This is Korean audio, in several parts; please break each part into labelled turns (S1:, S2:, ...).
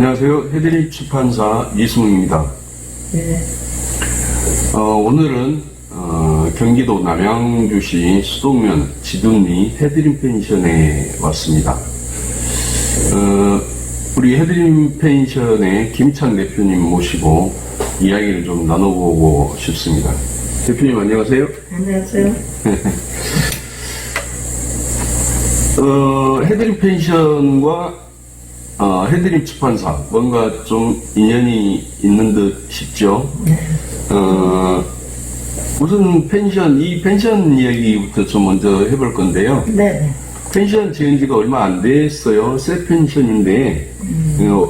S1: 안녕하세요. 해드립 출판사 이승훈입니다.
S2: 네.
S1: 어, 오늘은 어, 경기도 남양주시 수동면 지둔리 해드림 펜션에 왔습니다. 어, 우리 해드림 펜션의 김찬 대표님 모시고 이야기를 좀 나눠보고 싶습니다. 대표님 안녕하세요.
S2: 안녕하세요.
S1: 어, 해드림 펜션과 어, 해드림 출판사 뭔가 좀 인연이 있는 듯 싶죠. 어, 우선 펜션 이 펜션 이야기부터 좀 먼저 해볼 건데요.
S2: 네.
S1: 펜션 지은 지가 얼마 안 됐어요. 새 펜션인데 어,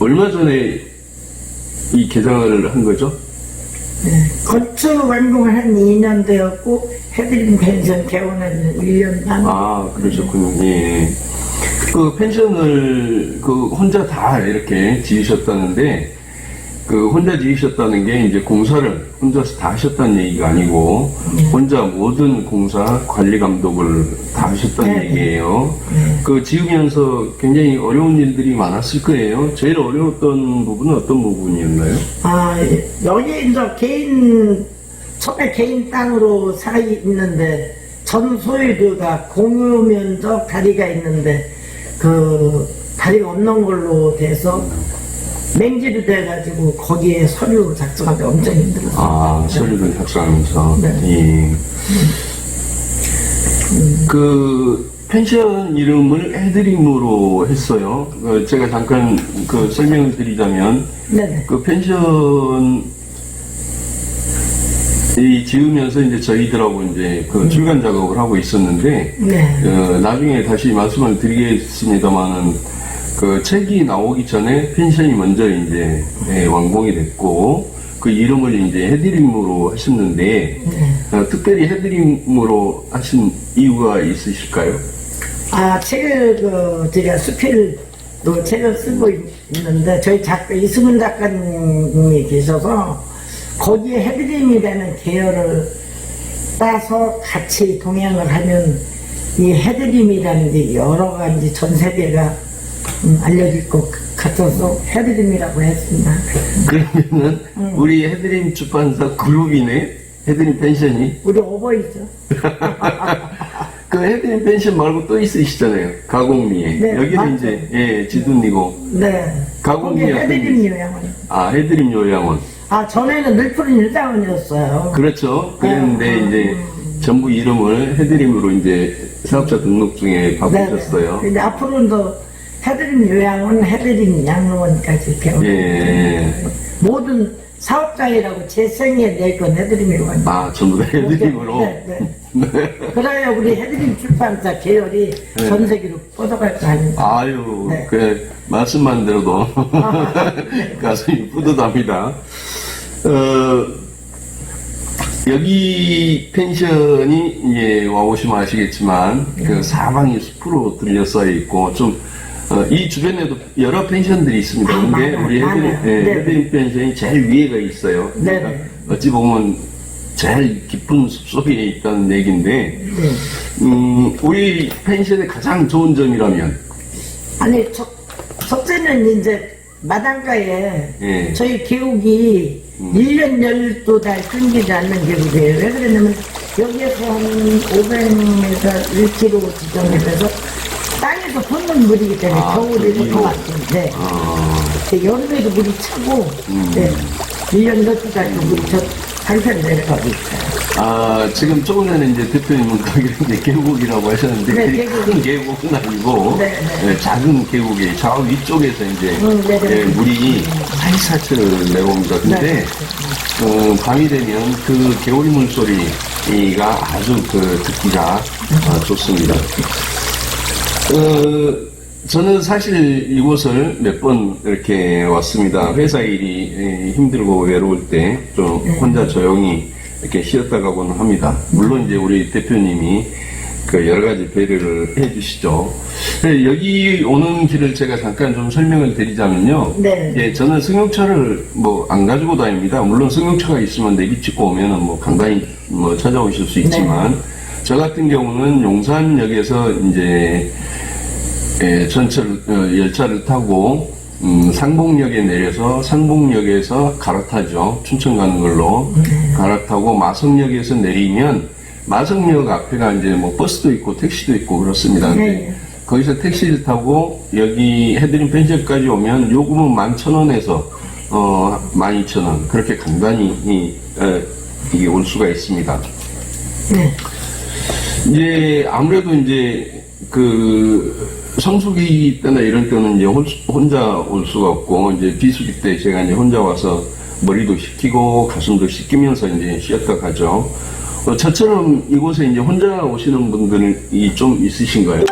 S1: 얼마 전에 이 개장을 한 거죠?
S2: 네. 건축 완공을 한 2년 되었고, 해드림 펜션 개원한 1년 반.
S1: 아, 그러셨군요. 예. 그 펜션을 그 혼자 다 이렇게 지으셨다는데 그 혼자 지으셨다는 게 이제 공사를 혼자서 다 하셨다는 얘기가 아니고 혼자 모든 공사 관리 감독을 다 하셨다는
S2: 네.
S1: 얘기예요.
S2: 네.
S1: 그 지으면서 굉장히 어려운 일들이 많았을 거예요. 제일 어려웠던 부분은 어떤 부분이었나요?
S2: 아, 여기 이제 개인, 처음에 개인 땅으로 살아 있는데, 전 소유주가 공유 면적 다리가 있는데, 그, 다리가 없는 걸로 돼서, 맹지로 돼가지고, 거기에 서류 작성하기 엄청 힘들었어요.
S1: 아, 서류를 작성하면서.
S2: 네.
S1: 예. 그, 펜션 이름을 해드림으로 했어요. 어, 제가 잠깐 그 설명을 드리자면,
S2: 네네.
S1: 그 펜션, 이 지으면서 이제 저희들하고 이제 그 출간 작업을 하고 있었는데,
S2: 네.
S1: 어, 나중에 다시 말씀을 드리겠습니다만은 그 책이 나오기 전에 펜션이 먼저 이제 예, 완공이 됐고 그 이름을 이제 해드림으로 하셨는데
S2: 네.
S1: 어, 특별히 해드림으로 하신 이유가 있으실까요?
S2: 아, 책을, 그, 제가 수필로 책을 쓰고 있는데, 저희 작가, 이승훈 작가님이 계셔서, 거기에 해드림이라는 계열을 따서 같이 동행을 하면, 이 해드림이라는 게 여러 가지 전 세계가 음, 알려질 것 같아서 해드림이라고 했습니다.
S1: 그러면은 우리 해드림 출판사 그룹이네 해드림 펜션이
S2: 우리 오버이죠.
S1: 그 해드림 펜션 말고 또 있으시잖아요 가공리에
S2: 네,
S1: 여기는
S2: 맞죠.
S1: 이제 예 지둔이고
S2: 네.
S1: 어떤
S2: 해드림 요양원.
S1: 아 해드림 요양원
S2: 아, 전에는 늘푸른 일당원이었어요.
S1: 그렇죠. 그랬는데
S2: 음,
S1: 이제 전부 이름을 해드림으로 이제 사업자 등록증에 바꾸셨어요.
S2: 네, 근데 앞으로는 더 해드림 요양원, 해드림 양로원까지 배우고
S1: 예.
S2: 모든 사업장이라고 재생해 내건 해드림 요원.
S1: 아, 전부 다 해드림으로.
S2: 네, 네. 그래야 우리 해드림 출판사 계열이
S1: 네.
S2: 전 세계로 뻗어갈 거 아닙니까?
S1: 아유,
S2: 네.
S1: 그 말씀만 들어도 가슴이 뿌듯합니다. 어, 여기 펜션이 이제 와보시면 아시겠지만 그 사방이 숲으로 들려싸여 있고 좀 어, 이 주변에도 여러 펜션들이 있습니다.
S2: 아,
S1: 근데
S2: 많아요.
S1: 우리
S2: 많아요.
S1: 예,
S2: 네.
S1: 펜션이 제일 위에가 있어요.
S2: 네.
S1: 그러니까 어찌 보면 제일 깊은 숲속에 있다는 얘기인데
S2: 네.
S1: 음, 우리 펜션의 가장 좋은 점이라면
S2: 아니, 첫, 첫째는 이제 마당가에
S1: 예.
S2: 저희 계곡이
S1: 음.
S2: 1년 12달 끊기지 않는 계곡이에요. 왜 그러냐면 여기에서 한 500m, 1km 지점에 돼서 땅에서 붓는 물이기 때문에
S1: 아,
S2: 겨울에도
S1: 그
S2: 더. 왔는데
S1: 어,
S2: 네. 여름에도 물이 차고
S1: 음.
S2: 네. 1년 12달도 물이 저 한편 내려가고 있어요.
S1: 아, 지금 조금 전에 이제 대표님은 거기를 이제 계곡이라고 하셨는데,
S2: 네, 계곡이.
S1: 큰 계곡은 아니고,
S2: 네, 네.
S1: 예, 작은 계곡이 저 위쪽에서 이제,
S2: 음, 네, 네.
S1: 예, 물이 살살살 내려옵니다. 근데,
S2: 네.
S1: 어, 밤이 되면 그 개울 물 소리가 아주 그 듣기가 아, 좋습니다. 어, 저는 사실 이곳을 몇 번 이렇게 왔습니다. 회사 일이 에, 힘들고 외로울 때 좀 혼자 조용히 이렇게 쉬었다 가곤 합니다. 물론 이제 우리 대표님이 그 여러 가지 배려를 해주시죠. 네, 여기 오는 길을 제가 잠깐 좀 설명을 드리자면요.
S2: 네.
S1: 예, 저는 승용차를 뭐 안 가지고 다닙니다. 물론 승용차가 있으면 내비 찍고 오면은 뭐 간단히 뭐 찾아오실 수 있지만 저 같은 경우는 용산역에서 이제 예, 전철 어, 열차를 타고 음, 상봉역에 내려서 상봉역에서 갈아타죠. 춘천 가는 걸로 갈아타고 마성역에서 내리면 마성역 앞에가 이제 뭐 버스도 있고 택시도 있고 그렇습니다. 근데
S2: 네.
S1: 거기서 택시를 타고 여기 해드림 펜션까지 오면 요금은 11,000원에서 어, 12,000원 그렇게 간단히 이, 어, 이게 올 수가 있습니다.
S2: 네.
S1: 이제 아무래도 이제 그 성수기 때나 이런 때는 이제 혼- 혼자 올 수가 없고 이제 비수기 때 제가 이제 혼자 와서 머리도 식히고 가슴도 씻기면서 이제 쉬었다 가죠. 어, 저처럼 이곳에 이제 혼자 오시는 분들이 좀 있으신가요?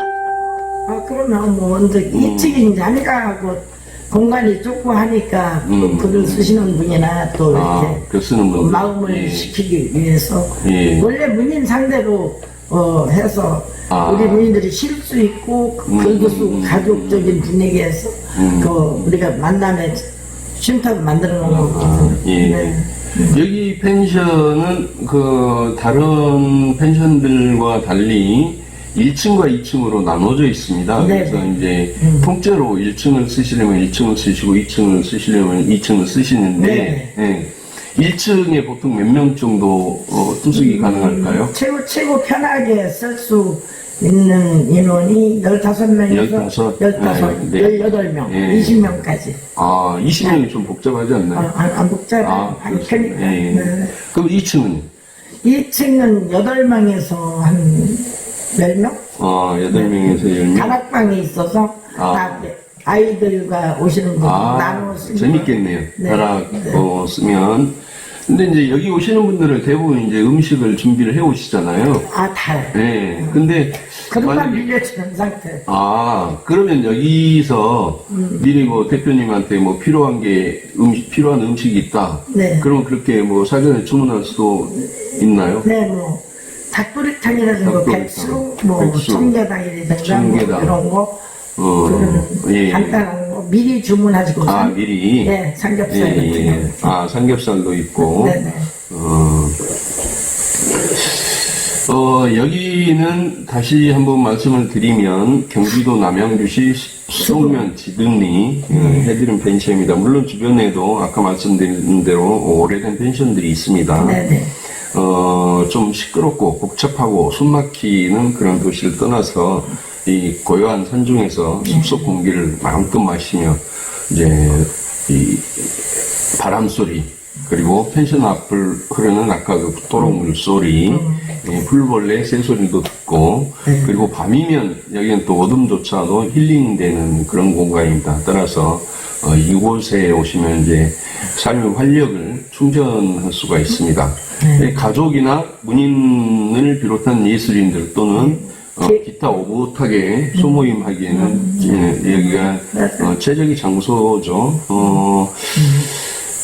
S2: 아, 그러면 뭐, 이제
S1: 음.
S2: 2층이 자니까 하고 공간이 좁고 하니까 또
S1: 음.
S2: 글을 쓰시는 분이나 또
S1: 아,
S2: 이렇게
S1: 글 쓰는 분들.
S2: 마음을
S1: 예.
S2: 시키기 위해서
S1: 예.
S2: 원래 문인 상대로 어, 해서
S1: 아.
S2: 우리 문인들이 쉴 수 있고
S1: 음,
S2: 글도 쓰고
S1: 음,
S2: 가족적인 분위기에서
S1: 음.
S2: 그 우리가 만남의 쉼터를 만들어 놓은
S1: 아,
S2: 거거든요.
S1: 예.
S2: 네.
S1: 여기 펜션은 그 다른 펜션들과 달리 1층과 2층으로 나눠져 있습니다.
S2: 네.
S1: 그래서 이제
S2: 음.
S1: 통째로 1층을 쓰시려면 1층을 쓰시고 2층을 쓰시려면 2층을 쓰시는데
S2: 네.
S1: 예. 1층에 보통 몇 명 정도 어, 투숙이 가능할까요?
S2: 최고 최고 편하게 쓸 수 있는 인원이 15명에서
S1: 15?
S2: 15,
S1: 네, 네.
S2: 18명,
S1: 예.
S2: 20명까지.
S1: 아, 20명이 좀 복잡하지 않나요?
S2: 아, 안, 안 복잡해.
S1: 아,
S2: 안
S1: 그렇습니다.
S2: 편니까.
S1: 예.
S2: 네.
S1: 그럼 2층은?
S2: 2층은 8명에서 한 10명?
S1: 어, 8명에서 10명?
S2: 다락방이 있어서
S1: 아.
S2: 다 아이들과 오시는 분들
S1: 아,
S2: 나누어 쓰는
S1: 재밌겠네요.
S2: 네.
S1: 다락 어, 쓰면. 근데 이제 여기 오시는 분들은 대부분 이제 음식을 준비를 해 오시잖아요.
S2: 아, 다.
S1: 네. 근데
S2: 그것만
S1: 만약에
S2: 밀려주는 상태.
S1: 아, 그러면 여기서
S2: 음.
S1: 미리 뭐 대표님한테 뭐 필요한 게 음식 필요한 음식이 있다.
S2: 네.
S1: 그럼 그렇게 뭐 사전에 주문할 수도 있나요?
S2: 네, 뭐, 닭도리탕이라든가
S1: 닭도리탕,
S2: 백수, 뭐,
S1: 백수,
S2: 청계닭이라든가 뭐
S1: 청계닭.
S2: 이런 거,
S1: 어,
S2: 그런
S1: 예.
S2: 간단한 거 미리 주문하시고.
S1: 아, 미리.
S2: 네, 삼겹살
S1: 예,
S2: 같은
S1: 예.
S2: 거.
S1: 아, 삼겹살도 있고.
S2: 네네.
S1: 어, 어, 여기는 다시 한번 말씀을 드리면 경기도 남양주시 수동면 지등리 어, 해드림 펜션입니다. 물론 주변에도 아까 말씀드린 대로 오래된 펜션들이 있습니다.
S2: 네네.
S1: 어, 좀 시끄럽고 복잡하고 숨막히는 그런 도시를 떠나서 이 고요한 산중에서 숲속 공기를 마음껏 마시며 이제 이 바람 소리 그리고 펜션 앞을 흐르는 아까 그 도록 물소리 예, 풀벌레 새소리도 듣고 그리고 밤이면 여기는 또 어둠조차도 힐링되는 그런 공간입니다. 따라서 어, 이곳에 오시면 이제 삶의 활력을 충전할 수가 있습니다. 예, 가족이나 문인을 비롯한 예술인들 또는 어, 기타 오붓하게 소모임하기에는 예, 여기가 어, 최적의 장소죠. 어,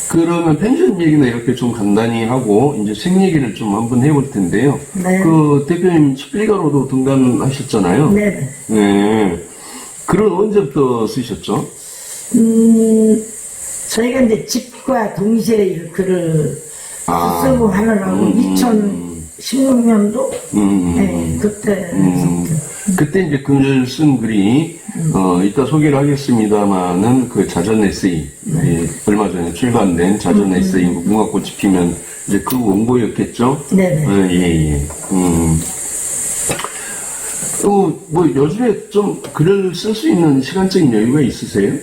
S1: 그러면 펜션 얘기는 이렇게 좀 간단히 하고 이제 생 얘기를 좀 한번 해볼 텐데요.
S2: 네.
S1: 그 대표님 스필가로도 등단하셨잖아요.
S2: 네네.
S1: 네. 글은 언제부터 쓰셨죠?
S2: 음, 저희가 이제 집과 동시에 이 글을
S1: 아.
S2: 쓰고 하느라고
S1: 음.
S2: 2016년도
S1: 음,
S2: 네, 그때
S1: 음, 그때 이제 글을 쓴 글이 어, 이따 소개를 하겠습니다만은 그 자전 에세이 예, 얼마 전에 출간된 자전 에세이 무궁화꽃이 피면 이제 그 원고였겠죠?
S2: 네네.
S1: 어, 예, 예. 음. 또, 뭐, 요즘에 좀 글을 쓸 수 있는 시간적인 여유가 있으세요?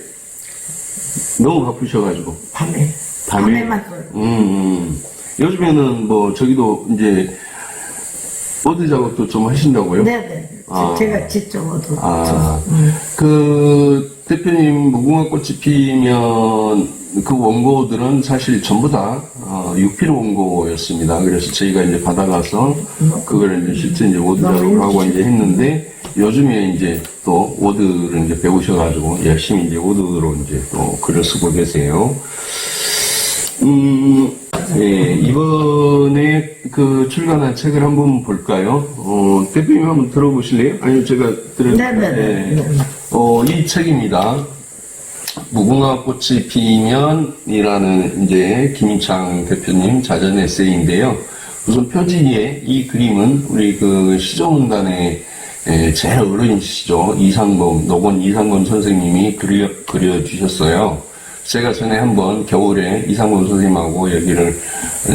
S1: 너무 바쁘셔가지고.
S2: 밤에
S1: 밤에?
S2: 밤에만 써요.
S1: 음, 음. 요즘에는 뭐, 저기도 이제, 워드 작업도 좀 하신다고요?
S2: 네네.
S1: 아.
S2: 제가 직접 얻어.
S1: 아,
S2: 음.
S1: 그, 대표님, 무궁화 꽃이 피면 그 원고들은 사실 전부 다, 어, 육필 원고였습니다. 그래서 저희가 이제 받아가서 그걸 이제 실제 이제 워드 작업을 하고 이제 했는데 요즘에 이제 또 워드를 이제 배우셔가지고 열심히 이제 워드로 이제 또 글을 쓰고 계세요. 음, 예, 이번에 그 출간한 책을 한번 볼까요? 어, 대표님 한번 들어보실래요? 아니면 제가 들을까요?
S2: 네네네. 네.
S1: 어, 이 책입니다. 무궁화 꽃이 피면이라는 이제 김인창 대표님 자전 에세이인데요. 우선 표지에 이 그림은 우리 그 시정문단의 예, 제일 어른이시죠. 이상범, 노건 이상범 선생님이 그려, 그려주셨어요. 제가 전에 한번 겨울에 이상범 선생님하고 여기를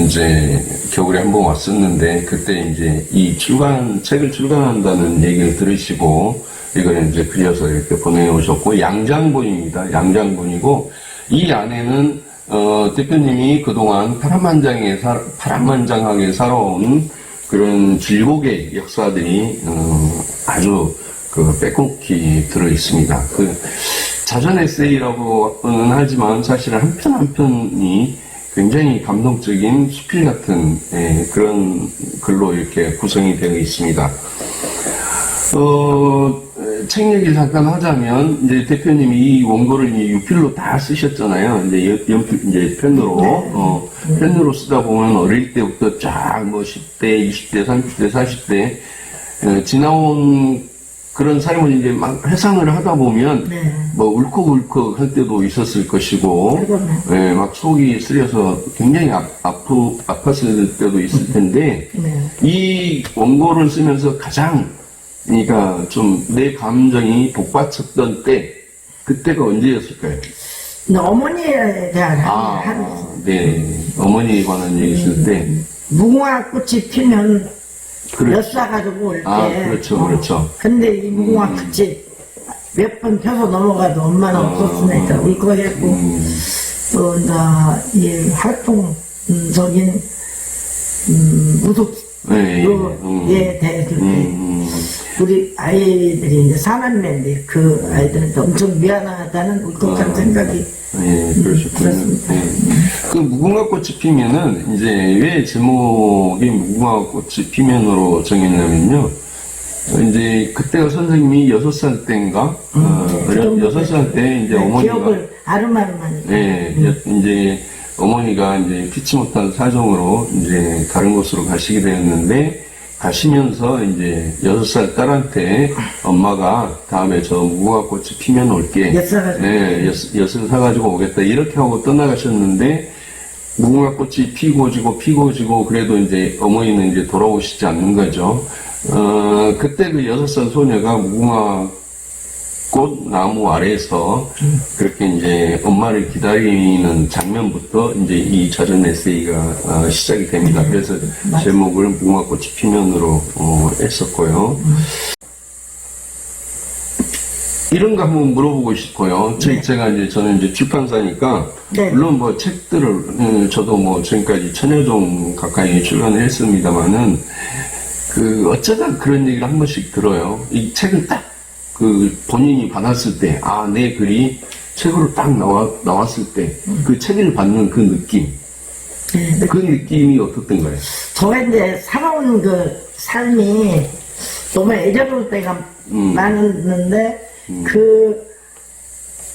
S1: 이제 겨울에 한 번 왔었는데 그때 이제 이 출간, 책을 출간한다는 얘기를 들으시고 이걸 이제 그려서 이렇게 보내오셨고 양장본입니다. 양장본이고 이 안에는 어, 대표님이 그동안 파란만장에 살, 파란만장하게 살아온 그런 질곡의 역사들이 어, 아주 그 빼곡히 들어 있습니다. 그 자전 에세이라고는 하지만 사실 한편 한 편이 굉장히 감동적인 수필 같은 예, 그런 글로 이렇게 구성이 되어 있습니다. 어, 책 얘기 잠깐 하자면, 이제 대표님이 이 원고를 이제 유필로 다 쓰셨잖아요. 이제 연- 연필, 이제 펜으로, 어, 펜으로 쓰다 보면 어릴 때부터 쫙뭐 10대, 20대, 30대, 40대, 어, 지나온 그런 삶을 이제 막 회상을 하다 보면,
S2: 네.
S1: 뭐 울컥울컥 할 때도 있었을 것이고. 예, 막 속이 쓰려서 굉장히 아, 아프, 아팠을 때도 있을 텐데,
S2: 네.
S1: 이 원고를 쓰면서 가장 그러니까 좀 내 감정이 복받쳤던 때 그때가 언제였을까요?
S2: 근데 어머니에 대한
S1: 아,
S2: 한
S1: 네 어머니에 관한 얘기 있을 때
S2: 무궁화 꽃이 피면
S1: 그래.
S2: 엿 싸가지고 올 때.
S1: 아, 그렇죠, 그렇죠.
S2: 근데 이 무궁화 꽃이 몇 번 펴서 넘어가도 엄마는 없었으니까 울컥했고,
S1: 음,
S2: 또, 나, 이 활동적인, 음, 무속,
S1: 네, 예,
S2: 요,
S1: 음,
S2: 에 대해서
S1: 음, 음,
S2: 우리 아이들이 이제 사남매인데 그 아이들한테 엄청 미안하다는 울컥한
S1: 아.
S2: 생각이
S1: 예.
S2: 그렇습니다.
S1: 예. 그 무궁화 꽃이 피면은 이제 왜 제목이 무궁화 꽃이 피면으로 정했냐면요. 이제 그때가 선생님이 여섯 살 때인가? 어,
S2: 그 정도
S1: 여섯 살 때 이제
S2: 네,
S1: 어머니가
S2: 기억을 아름아름하니까.
S1: 네, 이제 어머니가 이제 피치 못한 사정으로 이제 다른 곳으로 가시게 되었는데 가시면서 이제 여섯 살 딸한테 엄마가 다음에 저 무궁화꽃이 피면 올게.
S2: 엿.
S1: 네, 엿, 엿을 사가지고 오겠다. 이렇게 하고 떠나가셨는데 무궁화꽃이 피고 지고 피고 지고 그래도 이제 어머니는 이제 돌아오시지 않는 거죠. 어, 그때 그 여섯 살 소녀가 무궁화 꽃 나무 아래에서 그렇게 이제 엄마를 기다리는 장면부터 이제 이 자전 에세이가 어, 시작이 됩니다. 그래서 제목을 무궁화꽃이 피면으로 어, 했었고요. 이런 거 한번 물어보고 싶어요. 제, 제가 이제 저는 이제 출판사니까
S2: 네.
S1: 물론 뭐 책들을 음, 저도 뭐 지금까지 천여 종 가까이 출간을 했습니다만은 그 어쩌다 그런 얘기를 한 번씩 들어요. 이 책을 딱 그 본인이 받았을 때, 아, 내 글이 책으로 딱 나와, 나왔을 때, 그 책을 받는 그 느낌,
S2: 네,
S1: 그 느낌이 어떻던가요?
S2: 저가 이제 살아온 그 삶이 너무 애절할 때가
S1: 음.
S2: 많았는데 그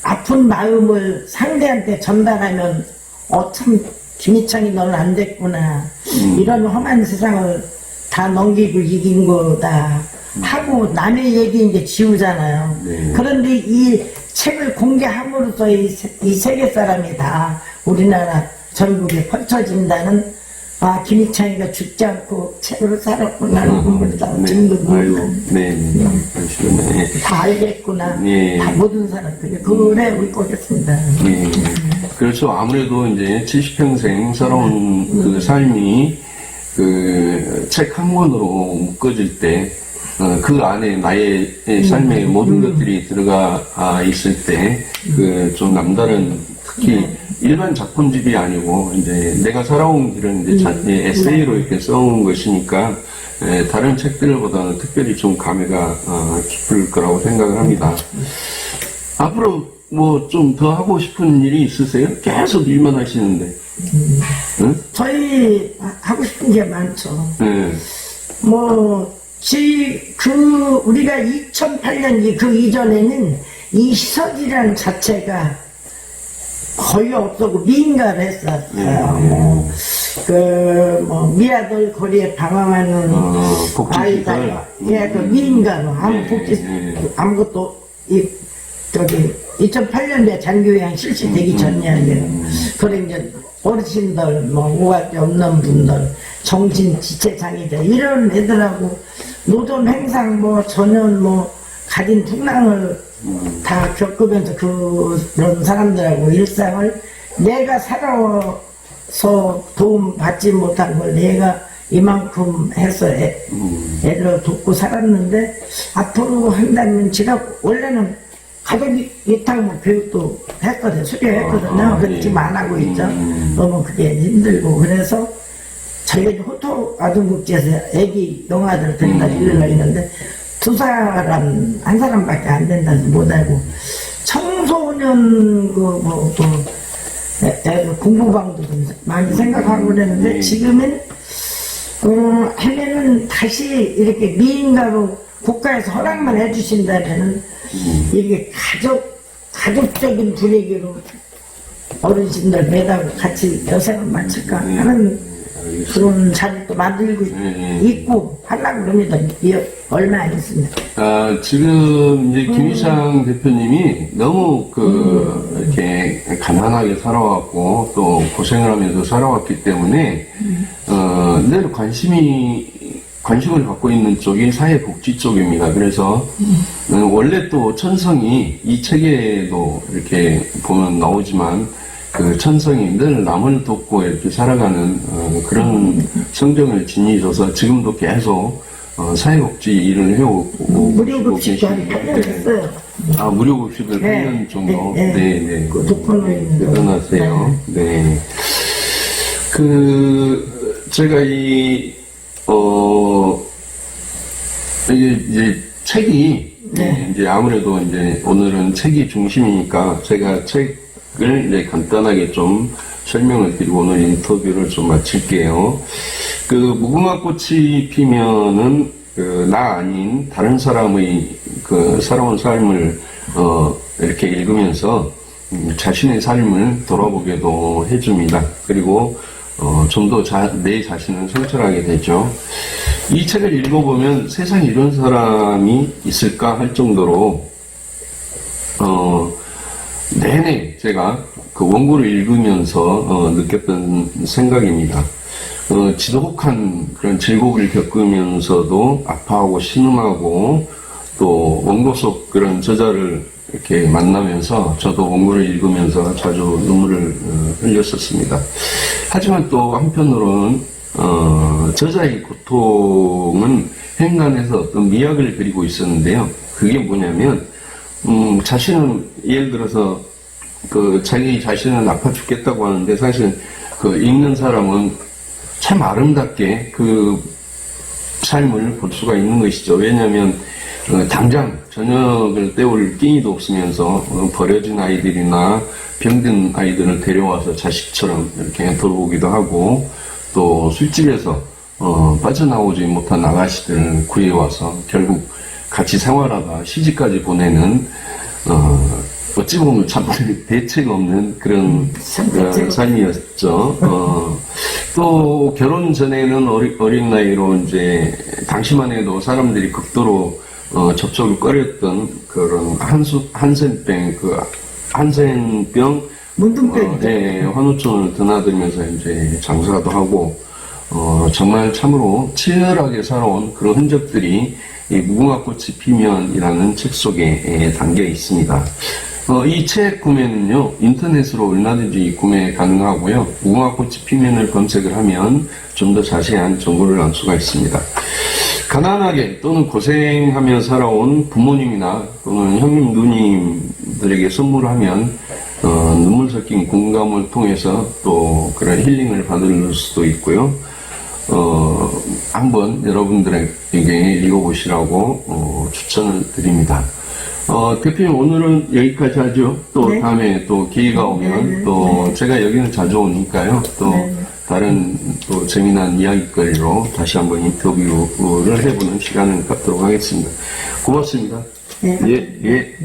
S2: 아픈 마음을 상대한테 전달하면 어 참 김희창이 너는 안 됐구나
S1: 음.
S2: 이런 험한 세상을 다 넘기고 이긴 거다 하고 남의 얘기 이제 지우잖아요.
S1: 네.
S2: 그런데 이 책을 공개함으로써 이, 세- 이 세계 사람이 다 우리나라 전국에 펼쳐진다는 아 김희창이가 죽지 않고 책으로 살았구나 하는 부분을 다
S1: 네.
S2: 증거도
S1: 아이고, 네, 네. 그러시구나.
S2: 다 알겠구나.
S1: 예.
S2: 다 모든 사람들이 그래 울컥했습니다.
S1: 예. 그렇죠. 아무래도 이제 70평생 살아온 그 삶이 그 책 한 권으로 묶어질 때, 어, 그 안에 나의 삶의 모든 것들이 들어가 아, 있을 때, 그 좀 남다른 특히 일반 작품집이 아니고 이제 내가 살아온 길은 이제 자, 예, 에세이로 이렇게 써온 것이니까 예, 다른 책들보다는 특별히 좀 감회가 어, 깊을 거라고 생각을 합니다. 앞으로 뭐 좀 더 하고 싶은 일이 있으세요? 계속 일만 하시는데. 응?
S2: 저희 하고 싶은 게 많죠.
S1: 네.
S2: 뭐, 지, 그, 우리가 2008년 그 이전에는 이 시설이라는 자체가 거의 없었고 미인가를 했었어요. 뭐, 그, 뭐, 미아들 거리에 방황하는
S1: 어.
S2: 아이들, 예, 그 미인가로 아무
S1: 네,
S2: 복지,
S1: 네.
S2: 아무것도, 이, 저기, 2008년도에 장교양 실시되기
S1: 음,
S2: 전 이야기예요. 그래, 이제, 어르신들, 뭐, 우학이 없는 분들, 정신 지체 장애자, 이런 애들하고 노점 행상 뭐 전연 뭐 가진 풍랑을 다 겪으면서 그런 사람들하고 일상을 내가 살아서 도움 받지 못한 걸 내가 이만큼 해서 애, 애를 돕고 살았는데 앞으로 한다면 제가 원래는 가족 위탁 뭐 교육도 했거든요. 수료했거든요.
S1: 아,
S2: 근데
S1: 예.
S2: 지금 안 하고 있죠.
S1: 음.
S2: 너무 그게 힘들고 그래서 저희가 호토 아동국제에서 애기 영화들 데려다
S1: 음.
S2: 주려고 했는데 두 사람 한 사람밖에 안 된다서 못 알고 청소년 그 뭐 그, 애- 애들 공부방도 좀 많이 생각하고 그랬는데
S1: 네.
S2: 지금은 어, 하면은 다시 이렇게 미인가로 국가에서 허락만 해주신다면은 이게 가족 가족적인 분위기로 어르신들 매다고 같이 여생을 마칠까
S1: 네.
S2: 하는 그런 자리도 만들고
S1: 네.
S2: 있고 하려고 그럽니다. 이 얼마 안 있습니다.
S1: 아, 지금 이제 김희상 대표님이 너무 그, 이렇게 가난하게 살아왔고, 또 고생을 하면서 살아왔기 때문에, 어, 늘 관심이, 관심을 갖고 있는 쪽이 사회복지 쪽입니다. 그래서, 어, 원래 또 천성이 이 책에도 이렇게 보면 나오지만, 그 천성이 늘 남을 돕고 이렇게 살아가는 어, 그런 성정을 지니셔서 지금도 계속 어, 사회복지 일을 해오고
S2: 무료급식도 한
S1: 계시고,
S2: 8년
S1: 네.
S2: 했어요.
S1: 아 무료급식을
S2: 네.
S1: 8년 정도
S2: 네, 네.
S1: 네네
S2: 그.
S1: 대단하세요 네. 그 제가 이 어 이게 이제 책이
S2: 네.
S1: 이제 아무래도 이제 오늘은 책이 중심이니까 제가 책 을 이제 간단하게 좀 설명을 드리고 오늘 인터뷰를 좀 마칠게요. 그 무궁화 꽃이 피면은 그 나 아닌 다른 사람의 그 살아온 삶을 어 이렇게 읽으면서 음, 자신의 삶을 돌아보게도 해줍니다. 그리고 어, 좀 더 내 자신을 성찰하게 되죠. 이 책을 읽어보면 세상에 이런 사람이 있을까 할 정도로, 어, 내내 제가 그 원고를 읽으면서 어, 느꼈던 생각입니다. 어, 지독한 그런 질곡을 겪으면서도 아파하고 신음하고 또 원고 속 그런 저자를 이렇게 만나면서 저도 원고를 읽으면서 자주 눈물을 어, 흘렸었습니다. 하지만 또 한편으로는 어, 저자의 고통은 행간에서 어떤 미학을 그리고 있었는데요. 그게 뭐냐면 음, 자신은 예를 들어서 그 자기 자신은 아파 죽겠다고 하는데 사실 그 읽는 사람은 참 아름답게 그 삶을 볼 수가 있는 것이죠. 왜냐하면 어, 당장 저녁을 때울 끼니도 없으면서 어, 버려진 아이들이나 병든 아이들을 데려와서 자식처럼 이렇게 돌보기도 하고 또 술집에서 어, 빠져나오지 못한 아가씨들을 구해와서 결국 같이 생활하다 시집까지 보내는 어, 어찌 보면 참 대책 없는 그런
S2: 참
S1: 어, 삶이었죠. 어, 또 결혼 전에는 어리, 어린 나이로 이제 당시만 해도 사람들이 극도로 어, 접촉을 꺼렸던 그런 한수 한센병 그 한센병?
S2: 문둥병
S1: 어, 네, 환우촌을 드나들면서 이제 장사도 하고, 어, 정말 참으로 치열하게 살아온 그런 흔적들이 이 무궁화꽃이 피면이라는 책 속에 예, 담겨 있습니다. 어, 이 책 구매는요, 인터넷으로 얼마든지 구매 가능하고요, 무궁화꽃이 피면을 검색을 하면 좀 더 자세한 정보를 알 수가 있습니다. 가난하게 또는 고생하며 살아온 부모님이나 또는 형님, 누님들에게 선물하면 어, 눈물 섞인 공감을 통해서 또 그런 힐링을 받을 수도 있고요. 어, 한번 여러분들에게 읽어보시라고 어, 추천을 드립니다. 어, 대표님 오늘은 여기까지 하죠. 또
S2: 네.
S1: 다음에 또 기회가 오면
S2: 네, 네,
S1: 또 제가 여기는 자주 오니까요. 또
S2: 네, 네.
S1: 다른 또 재미난 이야기거리로 다시 한번 인터뷰를 해보는 시간을 갖도록 하겠습니다. 고맙습니다.
S2: 네.
S1: 예, 예.